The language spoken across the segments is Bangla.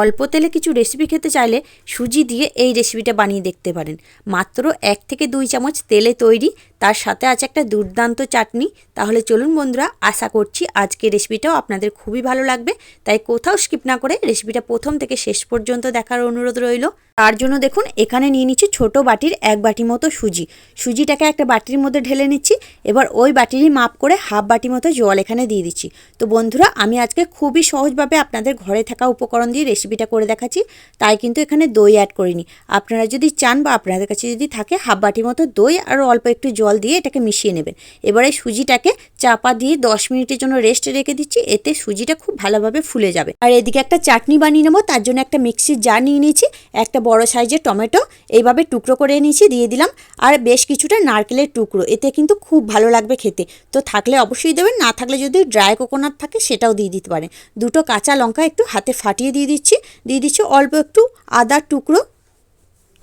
অল্প তেলে কিছু রেসিপি খেতে চাইলে সুজি দিয়ে এই রেসিপিটা বানিয়ে দেখতে পারেন। মাত্র এক থেকে দুই চামচ তেলে তৈরি, তার সাথে আছে একটা দুর্দান্ত চাটনি। তাহলে চলুন বন্ধুরা, আশা করছি আজকে রেসিপিটাও আপনাদের খুবই ভালো লাগবে। তাই কোথাও স্কিপ না করে রেসিপিটা প্রথম থেকে শেষ পর্যন্ত দেখার অনুরোধ রইল। তার জন্য দেখুন, এখানে নিয়ে নিচ্ছি ছোট বাটির এক বাটি মতো সুজি। সুজিটাকে একটা বাটির মধ্যে ঢেলে নিচ্ছি। এবার ওই বাটিরই মাপ করে হাফ বাটি মতো জল এখানে দিয়ে দিচ্ছি। তো বন্ধুরা, আমি আজকে খুবই সহজভাবে আপনাদের ঘরে থাকা উপকরণ দিয়ে রেসিপিটা করে দেখাচ্ছি, তাই কিন্তু এখানে দই অ্যাড করিনি। আপনারা যদি চান বা আপনাদের কাছে যদি থাকে, হাফ বাটি মতো দই আর অল্প একটু জল দিয়ে এটাকে মিশিয়ে নেবেন। এবারে সুজিটাকে চাপা দিয়ে দশ মিনিটের জন্য রেস্টে রেখে দিচ্ছি, এতে সুজিটা খুব ভালোভাবে ফুলে যাবে। আর এদিকে একটা চাটনি বানিয়ে নেব, তার জন্য একটা মিক্সির জার নিয়ে নিয়েছি, একটা বড় সাইজের টমেটো, এইভাবে টুকরো করে নিয়েছি দিয়ে দিলাম। আর বেশ কিছুটা নারকেলের টুকরো, এতে কিন্তু খুব ভালো লাগবে খেতে। তো থাকলে অবশ্যই দেবেন, না থাকলে যদি ড্রাই কোকোনাট থাকে, সেটাও দিয়ে দিতে পারেন। দুটো কাঁচা লঙ্কা একটু হাতে ফাটিয়ে দিয়ে দিচ্ছি। দিয়ে দিচ্ছি অল্প একটু আদার টুকরো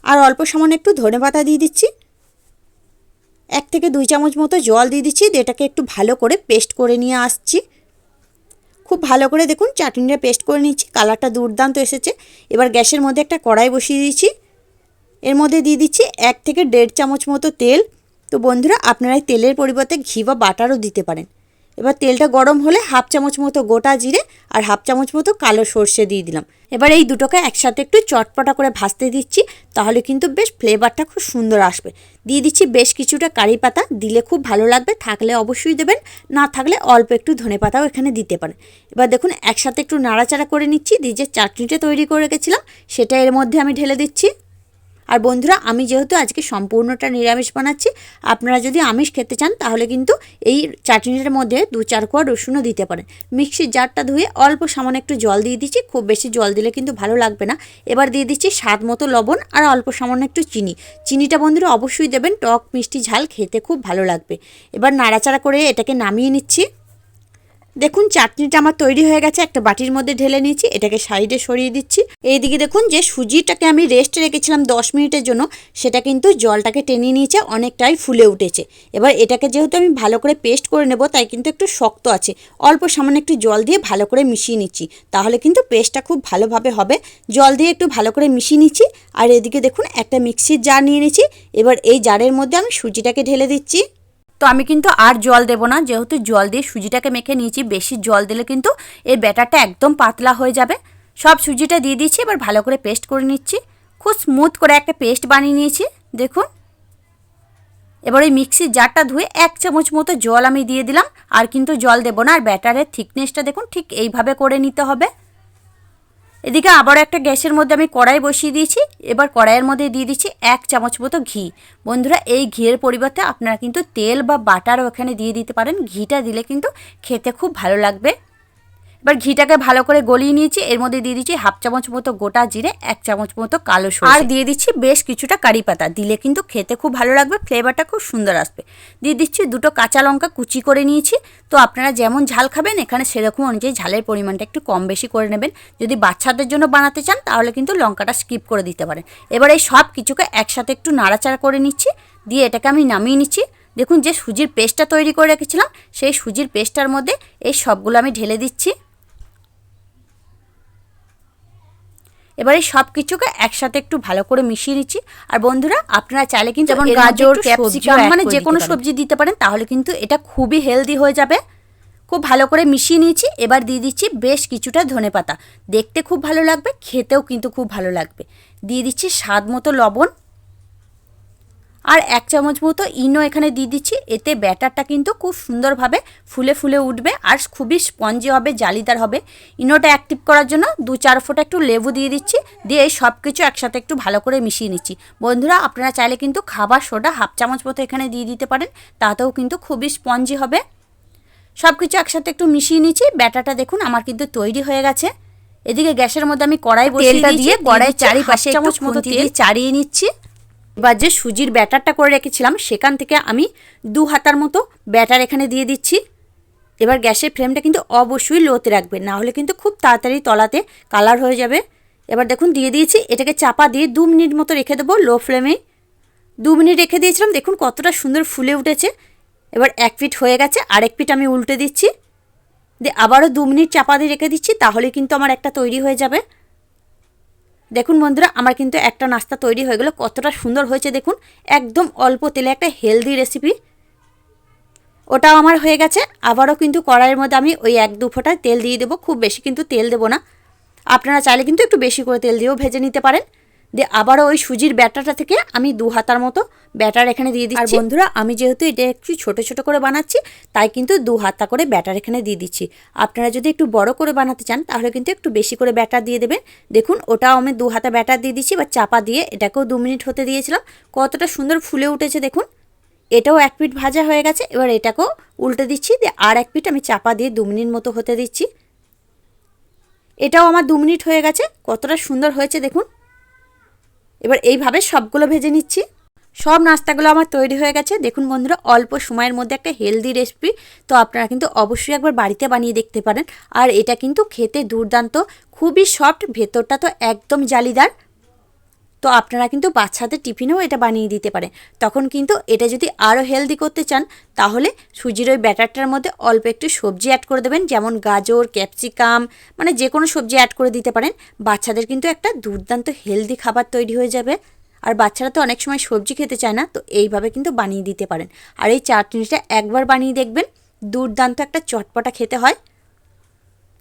আর অল্প সামান্য একটু ধনে পাতা দিয়ে দিচ্ছি। এক থেকে দুই চামচ মতো জল দিয়ে দিচ্ছি এটাকে একটু ভালো করে পেস্ট করে নিয়ে আসছি। খুব ভালো করে দেখুন চাটনিটা পেস্ট করে নিচ্ছি, কালারটা দুর্দান্ত এসেছে। এবার গ্যাসের মধ্যে একটা কড়াই বসিয়ে দিচ্ছি। এর মধ্যে দিয়ে দিচ্ছি এক থেকে দেড় চামচ মতো তেল। তো বন্ধুরা আপনারা তেলের পরিবর্তে ঘি বা বাটারও দিতে পারেন। এবার তেলটা গরম হলে হাফ চামচ মতো গোটা জিরে আর হাফ চামচ মতো কালো সর্ষে দিয়ে দিলাম। এবার এই দুটোকে একসাথে একটু চটপটা করে ভাজতে দিচ্ছি, তাহলে কিন্তু বেশ ফ্লেভারটা খুব সুন্দর আসবে। দিয়ে দিচ্ছি বেশ কিছুটা কারি পাতা, দিলে খুব ভালো লাগবে, থাকলে অবশ্যই দেবেন, না থাকলে অল্প একটু ধনে পাতাও এখানে দিতে পারেন। এবার দেখুন, একসাথে একটু নাড়াচাড়া করে নিচ্ছি, দিয়ে যে চাটনিটা তৈরি করে রেখেছিলাম, সেটা এর মধ্যে আমি ঢেলে দিচ্ছি। আর বন্ধুরা, আমি যেহেতু আজকে সম্পূর্ণটা নিরামিষ বানাচ্ছি, আপনারা যদি আমিষ খেতে চান, তাহলে কিন্তু এই চাটনিটার মধ্যে দু চার কোয়া রসুনও দিতে পারেন। মিক্সির জারটা ধুয়ে অল্প সামান্য একটু জল দিয়ে দিচ্ছি, খুব বেশি জল দিলে কিন্তু ভালো লাগবে না। এবার দিয়ে দিচ্ছি স্বাদ মতো লবণ আর অল্প সামান্য একটু চিনি। চিনিটা বন্ধুরা অবশ্যই দেবেন, টক মিষ্টি ঝাল খেতে খুব ভালো লাগবে। এবার নাড়াচাড়া করে এটাকে নামিয়ে নিচ্ছি। দেখুন, চাটনিটা আমার তৈরি হয়ে গেছে, একটা বাটির মধ্যে ঢেলে নিয়েছি, এটাকে সাইডে সরিয়ে দিচ্ছি। এইদিকে দেখুন, যে সুজিটাকে আমি রেস্টে রেখেছিলাম দশ মিনিটের জন্য, সেটা কিন্তু জলটাকে টেনে নিয়েছে, অনেকটাই ফুলে উঠেছে। এবার এটাকে যেহেতু আমি ভালো করে পেস্ট করে নেব, তাই কিন্তু একটু শক্ত আছে। অল্প সামান্য একটু জল দিয়ে ভালো করে মিশিয়ে নিচ্ছি, তাহলে কিন্তু পেস্টটা খুব ভালোভাবে হবে। জল দিয়ে একটু ভালো করে মিশিয়ে নিচ্ছি, আর এদিকে দেখুন, একটা মিক্সির জার নিয়ে নিচ্ছি এবার এই জারের মধ্যে আমি সুজিটাকে ঢেলে দিচ্ছি। তো আমি কিন্তু আর জল দেব না, যেহেতু জল দিয়ে সুজিটাকে মেখে নিয়েছি, বেশি জল দিলে কিন্তু এর ব্যাটারটা একদম পাতলা হয়ে যাবে। সব সুজিটা দিয়ে দিচ্ছি এবার ভালো করে পেস্ট করে নিচ্ছি। খুব স্মুথ করে একটা পেস্ট বানিয়ে নিয়েছি, দেখুন। এবার ওই মিক্সির জারটা ধুয়ে এক চামচ মতো জল আমি দিয়ে দিলাম, আর কিন্তু জল দেবো না, আর ব্যাটারের থিকনেসটা দেখুন, ঠিক এইভাবে করে নিতে হবে। এদিকে আবার একটা গ্যাসের মধ্যে আমি কড়াই বসিয়ে দিয়েছি। এবার কড়াইয়ের মধ্যে দিয়ে দিচ্ছি এক চামচ মতো ঘি। বন্ধুরা, এই ঘিয়ের পরিবর্তে আপনারা কিন্তু তেল বা বাটারও এখানে দিয়ে দিতে পারেন। ঘিটা দিলে কিন্তু খেতে খুব ভালো লাগবে। এবার ঘিটাকে ভালো করে গলিয়ে নিয়েছি। এর মধ্যে দিয়ে দিচ্ছি হাফ চামচ মতো গোটা জিরে, এক চামচ মতো কালো সরষে। আর দিয়ে দিচ্ছি বেশ কিছুটা কারি পাতা। দিলে কিন্তু খেতে খুব ভালো লাগবে, ফ্লেভারটা খুব সুন্দর আসবে। দিয়ে দিচ্ছি দুটো কাঁচা লঙ্কা কুচি করে নিয়েছি। তো আপনারা যেমন ঝাল খাবেন, এখানে সেরকম অনুযায়ী ঝালের পরিমাণটা একটু কম বেশি করে নেবেন। যদি বাচ্চাদের জন্য বানাতে চান, তাহলে কিন্তু লঙ্কাটা স্কিপ করে দিতে পারেন। এবার এই সব কিছুকে একসাথে একটু নাড়াচাড়া করে নিচ্ছি। দিয়ে এটাকে আমি নামিয়ে নিচ্ছি। দেখুন যে সুজির পেস্টটা তৈরি করে রেখেছিলাম, সেই সুজির পেস্টটার মধ্যে এই সবগুলো আমি ঢেলে দিচ্ছি। এবারে সব কিছুকে একসাথে একটু ভালো করে মিশিয়ে নিচ্ছি। আর বন্ধুরা আপনারা চাইলে কিন্তু যেমন গাজর ক্যাপসিকাম মানে যে কোনো সবজি দিতে পারেন তাহলে কিন্তু এটা খুবই হেলদি হয়ে যাবে। খুব ভালো করে মিশিয়ে নিয়েছি এবার দিয়ে দিচ্ছি বেশ কিছুটা ধনে পাতা। দেখতে খুব ভালো লাগবে খেতেও কিন্তু খুব ভালো লাগবে। দিয়ে দিচ্ছি স্বাদ মতো লবণ। আর এক চামচ মতো ইনো এখানে দিয়ে দিচ্ছি। এতে ব্যাটারটা কিন্তু খুব সুন্দরভাবে ফুলে ফুলে উঠবে আর খুবই স্পঞ্জি হবে জালিদার হবে। ইনোটা অ্যাক্টিভ করার জন্য দু চার ফোঁটা একটু লেবু দিয়ে দিচ্ছি। দিয়ে এই সব কিছু একসাথে একটু ভালো করে মিশিয়ে নিচ্ছি। বন্ধুরা আপনারা চাইলে কিন্তু খাবার সোডা হাফ চামচ মতো এখানে দিয়ে দিতে পারেন। তাতেও কিন্তু খুবই স্পঞ্জি হবে। সব কিছু একসাথে একটু মিশিয়ে নিচ্ছি। ব্যাটারটা দেখুন আমার কিন্তু তৈরি হয়ে গেছে। এদিকে গ্যাসের মধ্যে আমি কড়াই তেলটা দিয়ে কড়াই চারিপাশে চামচ মতো তেল। চাড়িয়ে নিচ্ছি। এবার যে সুজির ব্যাটারটা করে রেখেছিলাম, সেখান থেকে আমি দু হাতার মতো ব্যাটার এখানে দিয়ে দিচ্ছি। এবার গ্যাসের ফ্লেমটা কিন্তু অবশ্যই লোতে রাখবেন, না হলে কিন্তু খুব তাড়াতাড়ি তলাতে কালার হয়ে যাবে। এবার দেখুন, দিয়ে দিয়েছি, এটাকে চাপা দিয়ে দু মিনিট মতো রেখে দেবো লো ফ্লেমে। দু মিনিট রেখে দিয়েছিলাম, দেখুন কতটা সুন্দর ফুলে উঠেছে। এবার এক পিঠ হয়ে গেছে, আরেক পিঠ আমি উল্টে দিচ্ছি। দিয়ে আবারও দু মিনিট চাপা দিয়ে রেখে দিচ্ছি, তাহলে কিন্তু আমার একটা তৈরি হয়ে যাবে। দেখুন বন্ধুরা, আমার কিন্তু একটা নাস্তা তৈরি হয়ে গেলো। কতটা সুন্দর হয়েছে দেখুন। একদম অল্প তেলে একটা হেলদি রেসিপি ওটাও আমার হয়ে গেছে। আবারও কিন্তু কড়াইয়ের মধ্যে আমি ওই এক দু ফোঁটায় তেল দিয়ে দেবো। খুব বেশি কিন্তু তেল দেবো না। আপনারা চাইলে কিন্তু একটু বেশি করে তেল দিয়েও ভেজে নিতে পারেন। দিয়ে আবারও ওই সুজির ব্যাটারটা থেকে আমি দু হাতার মতো ব্যাটার এখানে দিয়ে দিচ্ছি। আর বন্ধুরা, আমি যেহেতু এটা একটু ছোট ছোট করে বানাচ্ছি, তাই কিন্তু দু হাতা করে ব্যাটার এখানে দিয়ে দিচ্ছি। আপনারা যদি একটু বড় করে বানাতে চান, তাহলে কিন্তু একটু বেশি করে ব্যাটার দিয়ে দেবেন। দেখুন, ওটাও আমি দু হাতা ব্যাটার দিয়ে দিচ্ছি, বা চাপা দিয়ে এটাকেও দু মিনিট হতে দিয়েছিলাম। কতটা সুন্দর ফুলে উঠেছে, দেখুন। এটাও এক পিঠ ভাজা হয়ে গেছে, এবার এটাকেও উল্টে দিচ্ছি, দিয়ে আর এক পিঠ আমি চাপা দিয়ে দু মিনিট মতো হতে দিচ্ছি। এটাও আমার দু মিনিট হয়ে গেছে, কতটা সুন্দর হয়েছে, দেখুন। এবার এইভাবে সবগুলো ভেজে নিচ্ছি। সব নাস্তাগুলো আমার তৈরি হয়ে গেছে। দেখুন বন্ধুরা, অল্প সময়ের মধ্যে একটা হেলদি রেসিপি। তো আপনারা কিন্তু অবশ্যই একবার বাড়িতে বানিয়ে দেখতে পারেন। আর এটা কিন্তু খেতে দুর্দান্ত, খুবই সফট, ভেতরটা তো একদম জালিদার। তো আপনারা কিন্তু বাচ্চাদের টিফিনেও এটা বানিয়ে দিতে পারেন। তখন কিন্তু এটা যদি আরও হেলদি করতে চান, তাহলে সুজির ওই ব্যাটারটার মধ্যে অল্প একটু সবজি অ্যাড করে দেবেন, যেমন গাজর ক্যাপসিকাম মানে যে কোনো সবজি অ্যাড করে দিতে পারেন। বাচ্চাদের কিন্তু একটা দুর্দান্ত হেলদি খাবার তৈরি হয়ে যাবে। আর বাচ্চারা তো অনেক সময় সবজি খেতে চায় না, তো এইভাবে কিন্তু বানিয়ে দিতে পারেন। আর এই চাটনিটা একবার বানিয়ে দেখবেন, দুর্দান্ত একটা চটপটা খেতে হয়।